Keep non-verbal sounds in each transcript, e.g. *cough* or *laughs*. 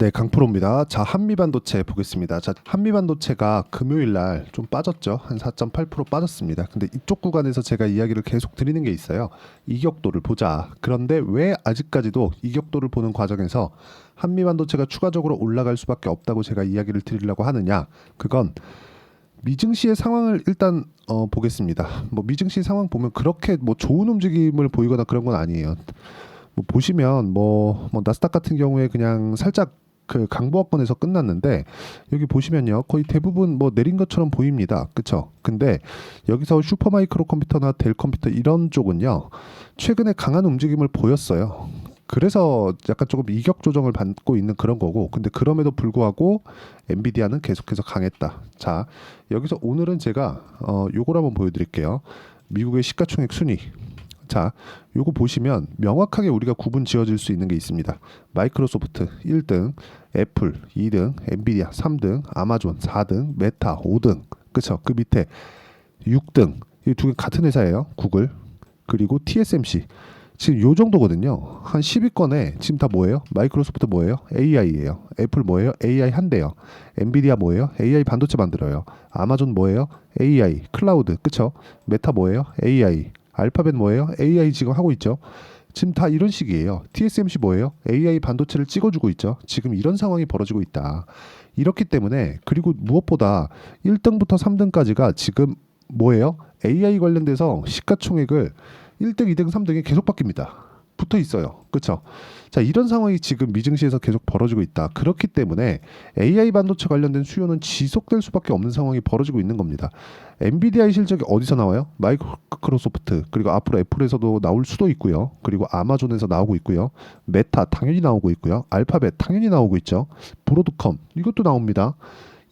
네, 강프로입니다. 자, 한미반도체 보겠습니다. 자, 한미반도체가 금요일 날 좀 빠졌죠. 한 4.8% 빠졌습니다. 근데 이쪽 구간에서 제가 이야기를 계속 드리는 게 있어요. 이격도를 보자. 그런데 왜 아직까지도 이격도를 보는 과정에서 한미반도체가 추가적으로 올라갈 수밖에 없다고 제가 이야기를 드리려고 하느냐? 그건 미증시의 상황을 일단 어, 보겠습니다. 뭐 미증시 상황 보면 그렇게 뭐 좋은 움직임을 보이거나 그런 건 아니에요. 뭐 보시면 뭐, 뭐 나스닥 같은 경우에 그냥 살짝 그 강보합권에서 끝났는데 여기 보시면요. 거의 대부분 뭐 내린 것처럼 보입니다. 그쵸? 근데 여기서 슈퍼마이크로 컴퓨터나 델 컴퓨터 이런 쪽은요. 최근에 강한 움직임을 보였어요. 그래서 약간 조금 이격 조정을 받고 있는 그런 거고 근데 그럼에도 불구하고 엔비디아는 계속해서 강했다. 자 여기서 오늘은 제가 어 요걸 한번 보여드릴게요. 미국의 시가총액 순위. 자, 요거 보시면 명확하게 우리가 구분 지어질 수 있는 게 있습니다. 마이크로소프트 1등, 애플 2등, 엔비디아 3등, 아마존 4등, 메타 5등. 그쵸? 그 밑에 6등. 이 두 개 같은 회사예요. 구글. 그리고 TSMC. 지금 요 정도거든요. 한 10위권에 지금 다 뭐예요? 마이크로소프트 뭐예요? AI예요. 애플 뭐예요? AI 한대요. 엔비디아 뭐예요? AI 반도체 만들어요. 아마존 뭐예요? AI 클라우드. 그쵸? 메타 뭐예요? AI. 알파벳 뭐예요? AI 지금 하고 있죠. 지금 다 이런 식이에요. TSMC 뭐예요? AI 반도체를 찍어주고 있죠. 지금 이런 상황이 벌어지고 있다. 이렇기 때문에 그리고 무엇보다 1등부터 3등까지가 지금 뭐예요? AI 관련돼서 시가총액을 1등, 2등, 3등이 계속 바뀝니다. 붙어 있어요. 그렇죠? 자, 이런 상황이 지금 미증시에서 계속 벌어지고 있다. 그렇기 때문에 AI 반도체 관련된 수요는 지속될 수밖에 없는 상황이 벌어지고 있는 겁니다. 엔비디아의 실적이 어디서 나와요? 마이크로소프트 그리고 앞으로 애플에서도 나올 수도 있고요. 그리고 아마존에서 나오고 있고요. 메타 당연히 나오고 있고요. 알파벳 당연히 나오고 있죠. 브로드컴 이것도 나옵니다.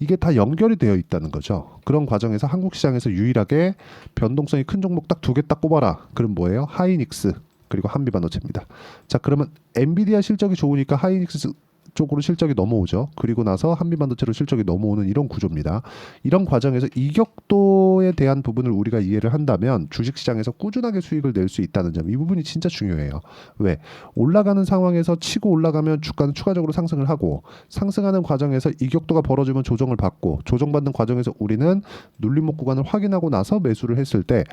이게 다 연결이 되어 있다는 거죠. 그런 과정에서 한국 시장에서 유일하게 변동성이 큰 종목 딱 두 개 딱 꼽아라. 그럼 뭐예요? 하이닉스 그리고 한미반도체입니다. 자 그러면 엔비디아 실적이 좋으니까 하이닉스 쪽으로 실적이 넘어오죠. 그리고 나서 한미반도체로 실적이 넘어오는 이런 구조입니다. 이런 과정에서 이격도에 대한 부분을 우리가 이해를 한다면 주식시장에서 꾸준하게 수익을 낼 수 있다는 점 이 부분이 진짜 중요해요. 왜 올라가는 상황에서 치고 올라가면 주가는 추가적으로 상승을 하고 상승하는 과정에서 이격도가 벌어지면 조정을 받고 조정받는 과정에서 우리는 눌림목 구간을 확인하고 나서 매수를 했을 때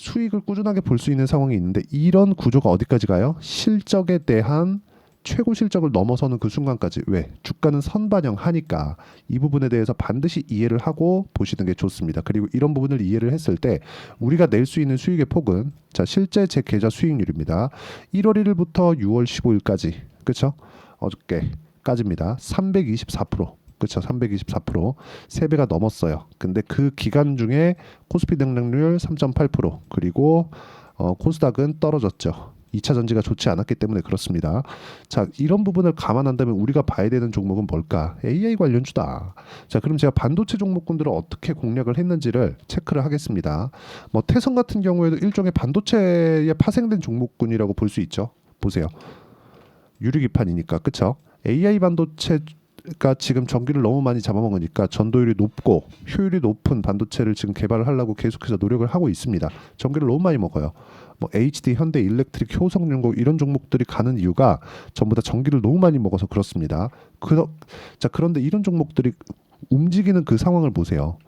수익을 꾸준하게 볼 수 있는 상황이 있는데 이런 구조가 어디까지 가요? 실적에 대한 최고 실적을 넘어서는 그 순간까지 왜 주가는 선반영하니까 이 부분에 대해서 반드시 이해를 하고 보시는 게 좋습니다. 그리고 이런 부분을 이해를 했을 때 우리가 낼 수 있는 수익의 폭은 자 실제 제 계좌 수익률입니다. 1월 1일부터 6월 15일까지 그렇죠? 어저께까지입니다. 324%. 그렇죠. 324%. 3배가 넘었어요. 근데 그 기간 중에 코스피 등락률 3.8% 그리고 어, 코스닥은 떨어졌죠. 2차 전지가 좋지 않았기 때문에 그렇습니다. 자, 이런 부분을 감안한다면 우리가 봐야 되는 종목은 뭘까? AI 관련주다. 자, 그럼 제가 반도체 종목군들을 어떻게 공략을 했는지를 체크를 하겠습니다. 뭐 태성 같은 경우에도 일종의 반도체에 파생된 종목군이라고 볼 수 있죠. 보세요. 유리기판이니까 그쵸? AI 반도체 가 지금 전기를 너무 많이 잡아먹으니까 전도율이 높고 효율이 높은 반도체를 지금 개발을 하려고 계속해서 노력을 하고 있습니다. 전기를 너무 많이 먹어요. 뭐 HD, 현대, 일렉트릭, 효성연고 이런 종목들이 가는 이유가 전부 다 전기를 너무 많이 먹어서 그렇습니다. 그러, 자 그런데 이런 종목들이 움직이는 그 상황을 보세요.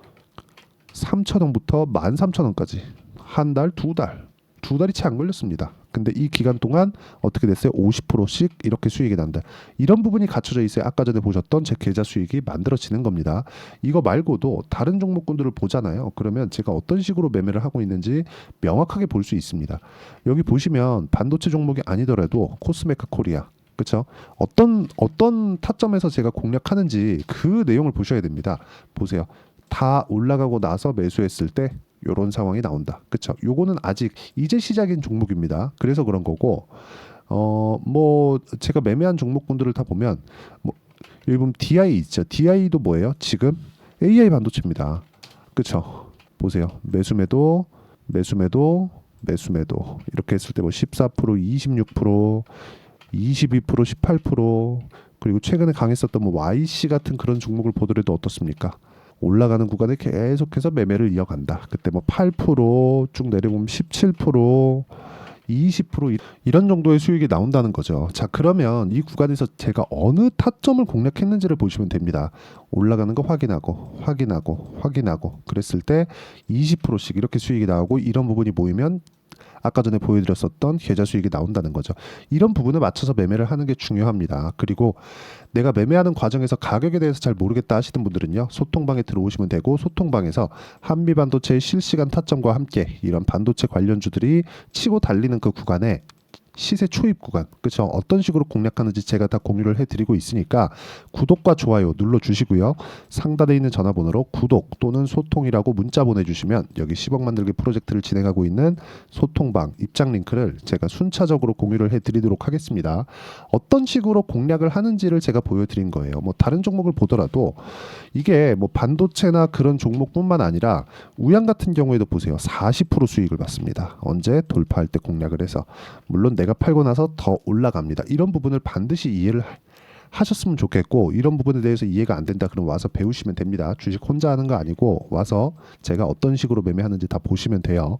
3,000원부터 13,000원까지 한 달, 두 달, 두 달이 채 안 걸렸습니다. 근데 이 기간 동안 어떻게 됐어요? 50%씩 이렇게 수익이 난다. 이런 부분이 갖춰져 있어야 아까 전에 보셨던 제 계좌 수익이 만들어지는 겁니다. 이거 말고도 다른 종목군들을 보잖아요. 그러면 제가 어떤 식으로 매매를 하고 있는지 명확하게 볼 수 있습니다. 여기 보시면 반도체 종목이 아니더라도 코스메카 코리아 그렇죠? 어떤 어떤 타점에서 제가 공략하는지 그 내용을 보셔야 됩니다. 보세요. 다 올라가고 나서 매수했을 때 요런 상황이 나온다. 그렇죠? 요거는 아직 이제 시작인 종목입니다. 그래서 그런 거고 어 뭐 제가 매매한 종목군들을 다 보면 뭐 여기 DI 있죠. DI도 뭐예요? 지금 AI 반도체입니다. 그렇죠? 보세요. 매수매도 매수매도 매수매도 이렇게 했을 때 뭐 14%, 26%, 22%, 18% 그리고 최근에 강했었던 뭐 YC 같은 그런 종목을 보더라도 어떻습니까? 올라가는 구간에 계속해서 매매를 이어간다. 그때 뭐 8%쭉 내려보면 17%, 20% 이- 이런 정도의 수익이 나온다는 거죠. 자, 그러면 이 구간에서 제가 어느 타점을 공략했는지를 보시면 됩니다. 올라가는 거 확인하고 확인하고 확인하고 그랬을 때 20%씩 이렇게 수익이 나오고 이런 부분이 모이면 아까 전에 보여드렸었던 계좌 수익이 나온다는 거죠. 이런 부분을 맞춰서 매매를 하는 게 중요합니다. 그리고 내가 매매하는 과정에서 가격에 대해서 잘 모르겠다 하시는 분들은요 소통방에 들어오시면 되고 소통방에서 한미 반도체의 실시간 타점과 함께 이런 반도체 관련주들이 치고 달리는 그 구간에 시세 초입 구간 그렇죠 어떤 식으로 공략하는지 제가 다 공유를 해드리고 있으니까 구독과 좋아요 눌러 주시고요 상단에 있는 전화번호로 구독 또는 소통이라고 문자 보내주시면 여기 10억 만들기 프로젝트를 진행하고 있는 소통방 입장 링크를 제가 순차적으로 공유를 해드리도록 하겠습니다. 어떤 식으로 공략을 하는지를 제가 보여드린 거예요. 뭐 다른 종목을 보더라도 이게 뭐 반도체나 그런 종목뿐만 아니라 우양 같은 경우에도 보세요. 40% 수익을 받습니다. 언제 돌파할 때 공략을 해서 물론 내가 팔고 나서 더 올라갑니다. 이런 부분을 반드시 이해를 하- 하셨으면 좋겠고 이런 부분에 대해서 이해가 안 된다 그럼 와서 배우시면 됩니다. 주식 혼자 하는 거 아니고 와서 제가 어떤 식으로 매매하는지 다 보시면 돼요.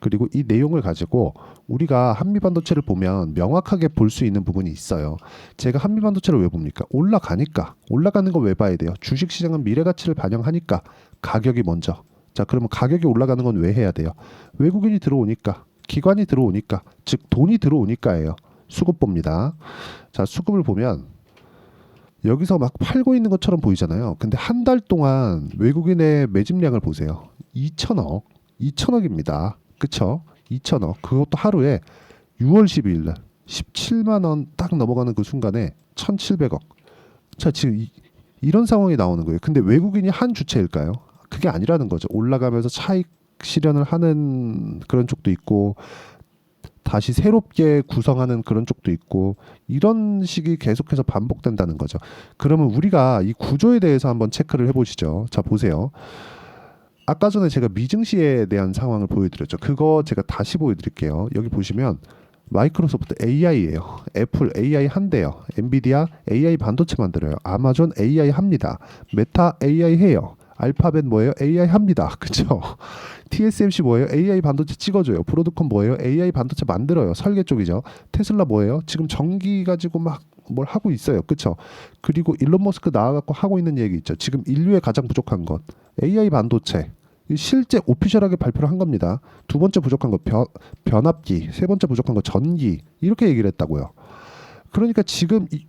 그리고 이 내용을 가지고 우리가 한미 반도체를 보면 명확하게 볼 수 있는 부분이 있어요. 제가 한미 반도체를 왜 봅니까? 올라가니까 올라가는 거 왜 봐야 돼요? 주식 시장은 미래 가치를 반영하니까 가격이 먼저. 자, 그러면 가격이 올라가는 건 왜 해야 돼요? 외국인이 들어오니까, 기관이 들어오니까, 즉 돈이 들어오니까예요. 수급 봅니다. 자, 수급을 보면 여기서 막 팔고 있는 것처럼 보이잖아요. 근데 한 달 동안 외국인의 매집량을 보세요. 2천억, 2천억입니다. 그쵸? 2천억. 그것도 하루에 6월 12일 날 17만 원 딱 넘어가는 그 순간에 1,700억. 자, 지금 이, 이런 상황이 나오는 거예요. 근데 외국인이 한 주체일까요? 그게 아니라는 거죠. 올라가면서 차익 실현을 하는 그런 쪽도 있고 다시 새롭게 구성하는 그런 쪽도 있고 이런 식이 계속해서 반복된다는 거죠. 그러면 우리가 이 구조에 대해서 한번 체크를 해보시죠. 자 보세요. 아까 전에 제가 미증시에 대한 상황을 보여드렸죠. 그거 제가 다시 보여드릴게요. 여기 보시면 마이크로소프트 AI예요. 애플 AI 한대요. 엔비디아 AI 반도체 만들어요. 아마존 AI 합니다. 메타 AI 해요. 알파벳 뭐예요? AI 합니다. *laughs* 그죠? TSMC 뭐예요? AI 반도체 찍어줘요. 브로드컴 뭐예요? AI 반도체 만들어요. 설계 쪽이죠. 테슬라 뭐예요? 지금 전기 가지고 막 뭘 하고 있어요. 그쵸? 그리고 일론 머스크 나와갖고 하고 있는 얘기 있죠. 지금 인류에 가장 부족한 것 AI 반도체. 이 실제 오피셜하게 발표를 한 겁니다. 두 번째 부족한 거 변, 변압기, 세 번째 부족한 거 전기 이렇게 얘기를 했다고요. 그러니까 지금 이,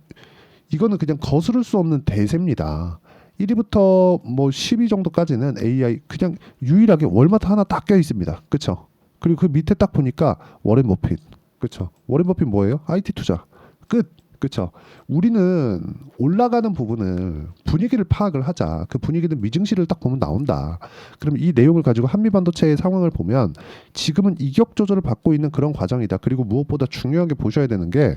이거는 그냥 거스를 수 없는 대세입니다. 1위부터 뭐 10위 정도까지는 AI 그냥 유일하게 월마트 하나 딱 껴 있습니다. 그렇죠? 그리고 그 밑에 딱 보니까 워렌 버핏. 그렇죠? 워렌 버핏 뭐예요? IT 투자. 끝. 그렇죠? 우리는 올라가는 부분을 분위기를 파악을 하자. 그 분위기는 미증시를 딱 보면 나온다. 그럼 이 내용을 가지고 한미 반도체의 상황을 보면 지금은 이격 조절을 받고 있는 그런 과정이다. 그리고 무엇보다 중요하게 보셔야 되는 게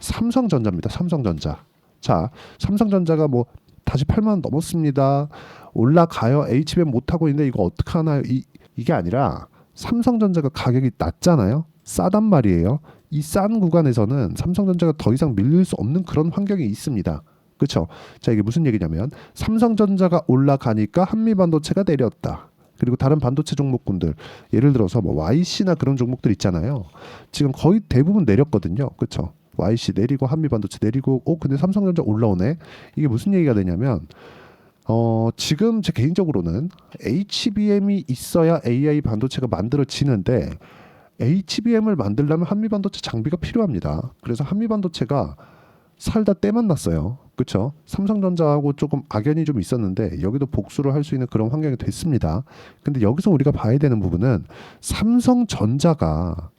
삼성전자입니다. 삼성전자. 자, 삼성전자가 뭐 다시 8만 원 넘었습니다. 올라가요. HBM 못 하고 있는데 이거 어떻게 하나요? 이 이게 아니라 삼성전자가 가격이 낮잖아요. 싸단 말이에요. 이 싼 구간에서는 삼성전자가 더 이상 밀릴 수 없는 그런 환경이 있습니다. 그렇죠? 자, 이게 무슨 얘기냐면 삼성전자가 올라가니까 한미반도체가 내렸다. 그리고 다른 반도체 종목군들 예를 들어서 뭐 YC나 그런 종목들 있잖아요. 지금 거의 대부분 내렸거든요. 그렇죠? YC 내리고 한미반도체 내리고 어 근데 삼성전자 올라오네. 이게 무슨 얘기가 되냐면 어 지금 제 개인적으로는 HBM이 있어야 AI 반도체가 만들어지는데 HBM을 만들려면 한미반도체 장비가 필요합니다. 그래서 한미반도체가 살다 때만 났어요. 그렇죠? 삼성전자하고 조금 악연이 좀 있었는데 여기도 복수를 할 수 있는 그런 환경이 됐습니다. 근데 여기서 우리가 봐야 되는 부분은 삼성전자가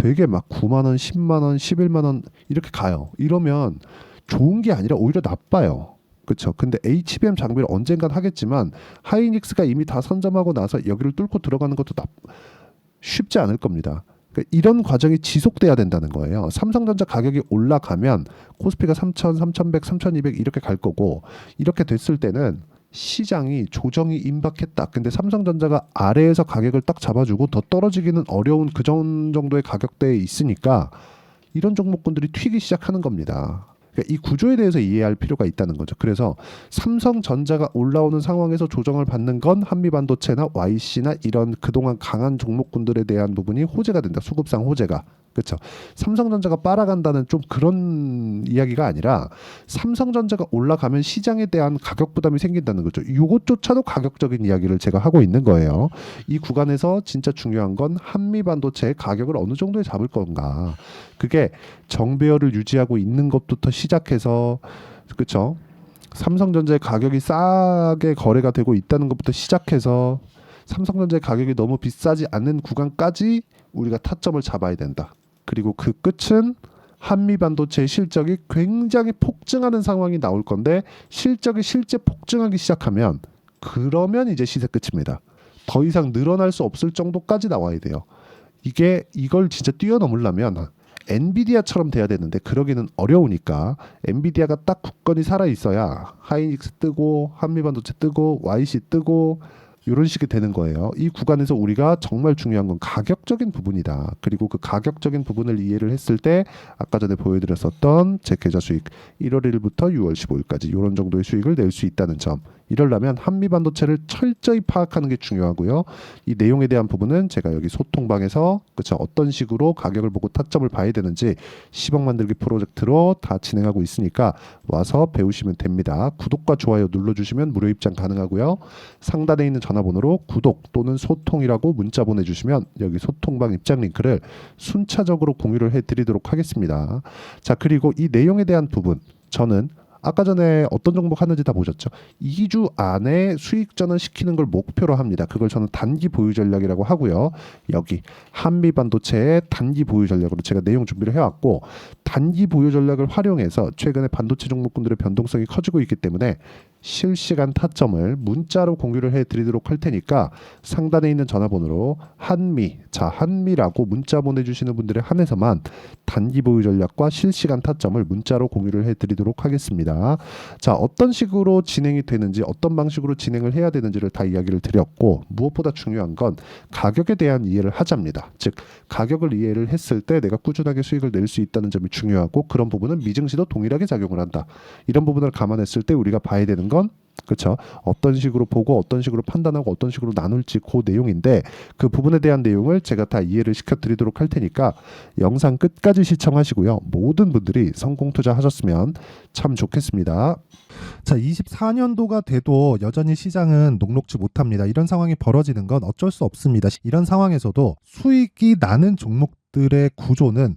되게 막 9만 원, 10만 원, 11만 원 이렇게 가요. 이러면 좋은 게 아니라 오히려 나빠요. 그렇죠. 근데 HBM 장비를 언젠간 하겠지만 하이닉스가 이미 다 선점하고 나서 여기를 뚫고 들어가는 것도 나, 쉽지 않을 겁니다. 그러니까 이런 과정이 지속돼야 된다는 거예요. 삼성전자 가격이 올라가면 코스피가 3,000, 3,100, 3,200 이렇게 갈 거고 이렇게 됐을 때는 시장이 조정이 임박했다. 근데 삼성전자가 아래에서 가격을 딱 잡아주고 더 떨어지기는 어려운 그 정- 정도의 가격대에 있으니까 이런 종목군들이 튀기 시작하는 겁니다. 그러니까 이 구조에 대해서 이해할 필요가 있다는 거죠. 그래서 삼성전자가 올라오는 상황에서 조정을 받는 건 한미반도체나 YC나 이런 그동안 강한 종목군들에 대한 부분이 호재가 된다. 수급상 호재가. 그렇죠. 삼성전자가 빨아간다는 좀 그런 이야기가 아니라 삼성전자가 올라가면 시장에 대한 가격 부담이 생긴다는 거죠. 이것조차도 가격적인 이야기를 제가 하고 있는 거예요. 이 구간에서 진짜 중요한 건 한미 반도체의 가격을 어느 정도에 잡을 건가. 그게 정배열을 유지하고 있는 것부터 시작해서 그렇죠. 삼성전자의 가격이 싸게 거래가 되고 있다는 것부터 시작해서 삼성전자의 가격이 너무 비싸지 않는 구간까지 우리가 타점을 잡아야 된다. 그리고 그 끝은 한미 반도체의 실적이 굉장히 폭증하는 상황이 나올 건데 실적이 실제 폭증하기 시작하면 그러면 이제 시세 끝입니다. 더 이상 늘어날 수 없을 정도까지 나와야 돼요. 이게 이걸 진짜 뛰어넘으려면 엔비디아처럼 돼야 되는데 그러기는 어려우니까 엔비디아가 딱 굳건히 살아 있어야 하이닉스 뜨고 한미반도체 뜨고 YC 뜨고 이런 식이 되는 거예요. 이 구간에서 우리가 정말 중요한 건 가격적인 부분이다. 그리고 그 가격적인 부분을 이해를 했을 때 아까 전에 보여드렸었던 제 계좌 수익 1월 1일부터 6월 15일까지 이런 정도의 수익을 낼 수 있다는 점. 이러려면 한미 반도체를 철저히 파악하는 게 중요하고요. 이 내용에 대한 부분은 제가 여기 소통방에서 그쵸 어떤 식으로 가격을 보고 타점을 봐야 되는지 10억 만들기 프로젝트로 다 진행하고 있으니까 와서 배우시면 됩니다. 구독과 좋아요 눌러주시면 무료 입장 가능하고요. 상단에 있는 전화번호로 구독 또는 소통이라고 문자 보내주시면 여기 소통방 입장 링크를 순차적으로 공유를 해드리도록 하겠습니다. 자 그리고 이 내용에 대한 부분 저는 아까 전에 어떤 종목 하는지 다 보셨죠? 2주 안에 수익 전환 시키는 걸 목표로 합니다. 그걸 저는 단기 보유 전략이라고 하고요. 여기 한미 반도체의 단기 보유 전략으로 제가 내용 준비를 해왔고 단기 보유 전략을 활용해서 최근에 반도체 종목군들의 변동성이 커지고 있기 때문에 실시간 타점을 문자로 공유를 해드리도록 할 테니까 상단에 있는 전화번호로 한미 자 한미라고 문자 보내주시는 분들에 한해서만 단기 보유 전략과 실시간 타점을 문자로 공유를 해드리도록 하겠습니다. 자 어떤 식으로 진행이 되는지 어떤 방식으로 진행을 해야 되는지를 다 이야기를 드렸고 무엇보다 중요한 건 가격에 대한 이해를 하자입니다. 즉 가격을 이해를 했을 때 내가 꾸준하게 수익을 낼 수 있다는 점이 중요하고 그런 부분은 미증시도 동일하게 작용을 한다. 이런 부분을 감안했을 때 우리가 봐야 되는 건 그렇죠. 어떤 식으로 보고 어떤 식으로 판단하고 어떤 식으로 나눌지 그 내용인데 그 부분에 대한 내용을 제가 다 이해를 시켜드리도록 할 테니까 영상 끝까지 시청하시고요. 모든 분들이 성공 투자하셨으면 참 좋겠습니다. 자, 24년도가 돼도 여전히 시장은 녹록지 못합니다. 이런 상황이 벌어지는 건 어쩔 수 없습니다. 이런 상황에서도 수익이 나는 종목 들의 구조는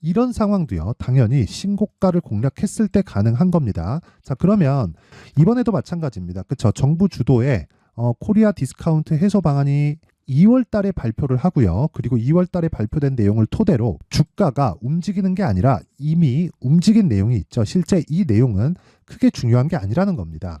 이런 상황도요, 당연히 신고가를 공략했을 때 가능한 겁니다. 자, 그러면 이번에도 마찬가지입니다. 그쵸? 정부 주도의 어, 코리아 디스카운트 해소 방안이 2월 달에 발표를 하고요. 그리고 2월 달에 발표된 내용을 토대로 주가가 움직이는 게 아니라 이미 움직인 내용이 있죠. 실제 이 내용은 크게 중요한 게 아니라는 겁니다.